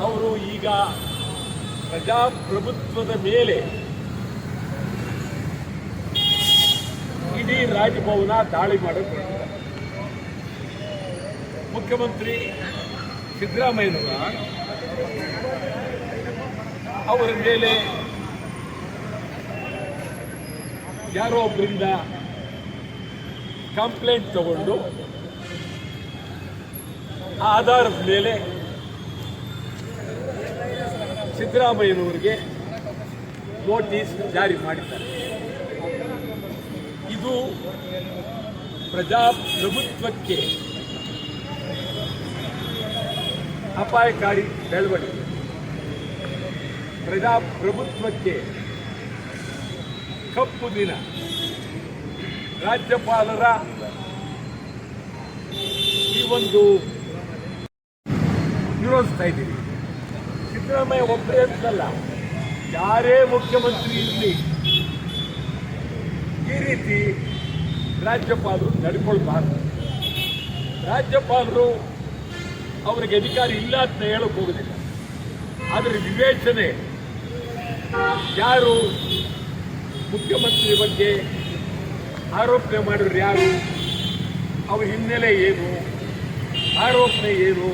ಅವರು ಈಗ ಪ್ರಜಾಪ್ರಭುತ್ವದ ಮೇಲೆ ಇಡೀ ರಾಜಭವನ ದಾಳಿ ಮಾಡಕ್ಕೆ ಮುಖ್ಯಮಂತ್ರಿ ಸಿದ್ದರಾಮಯ್ಯನವರ ಅವರ ಮೇಲೆ ಯಾರೋ ಒಬ್ಬರಿಂದ ಕಂಪ್ಲೇಂಟ್ ತಗೊಂಡು ಆಧಾರದ ಮೇಲೆ ಸಿದ್ದರಾಮಯ್ಯನವರಿಗೆ ನೋಟಿಸ್ ಜಾರಿ ಮಾಡಿದ್ದಾರೆ. ಇದು ಪ್ರಜಾಪ್ರಭುತ್ವಕ್ಕೆ ಅಪಾಯಕಾರಿ ಬೆಳವಣಿಗೆ. ಪ್ರಜಾಪ್ರಭುತ್ವಕ್ಕೆ ಕಪ್ಪು ದಿನ. ರಾಜ್ಯಪಾಲರ ಈ ಒಂದು ವಿರೋಧಿಸ್ತಾ ಇದ್ದೀವಿ ಸಿದ್ದರಾಮಯ್ಯ ಒಬ್ಬರೇ ಅಂತಲ್ಲ, ಯಾರೇ ಮುಖ್ಯಮಂತ್ರಿ ಇರಲಿ, ಈ ರೀತಿ ರಾಜ್ಯಪಾಲರು ನಡ್ಕೊಳ್ಬಾರ್ದು. ರಾಜ್ಯಪಾಲರು ಅವರಿಗೆ ಅಧಿಕಾರ ಇಲ್ಲ ಅಂತ ಹೇಳಕ್ ಹೋಗುದಿಲ್ಲ. ಆದರೆ ವಿವೇಚನೆ, ಯಾರು ಮುಖ್ಯಮಂತ್ರಿ ಬಗ್ಗೆ ಆರೋಪಣೆ ಮಾಡಿದ್ರು ಯಾರು? ಅವ್ರ ಹಿನ್ನೆಲೆ ಏನು? ಆರೋಪಣೆ ಏನು?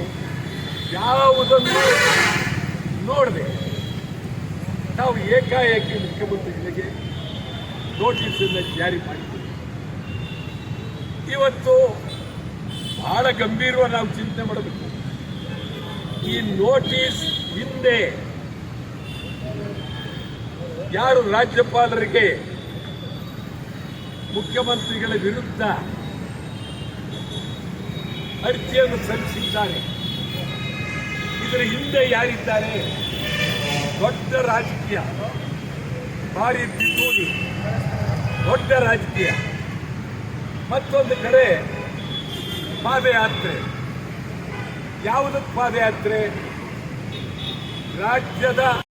ಯಾವುದನ್ನು ನೋಡದೆ ನಾವು ಏಕಾಏಕಿ ಮುಖ್ಯಮಂತ್ರಿಗಳಿಗೆ ನೋಟಿಸನ್ನು ಜಾರಿ ಮಾಡಿದ್ದೀವಿ ಇವತ್ತು ಬಹಳ ಗಂಭೀರವಾಗಿ ನಾವು ಚಿಂತನೆ ಮಾಡಬೇಕು. ಈ ನೋಟಿಸ್ ಹಿಂದೆ ಯಾರು ರಾಜ್ಯಪಾಲರಿಗೆ ಮುಖ್ಯಮಂತ್ರಿಗಳ ವಿರುದ್ಧ ಅರ್ಜಿಯನ್ನು ಸಲ್ಲಿಸಿದ್ದಾರೆ? ಇದರ ಹಿಂದೆ ಯಾರಿದ್ದಾರೆ? ದೊಡ್ಡ ರಾಜಕೀಯ. ಭಾರಿ ಪಿತೂರಿ ದೊಡ್ಡ ರಾಜಕೀಯ. ಮತ್ತೊಂದು ಕಡೆ ಪಾದಯಾತ್ರೆ. ಯಾವುದಕ್ಕೆ ಪಾದಯಾತ್ರೆ? ರಾಜ್ಯದ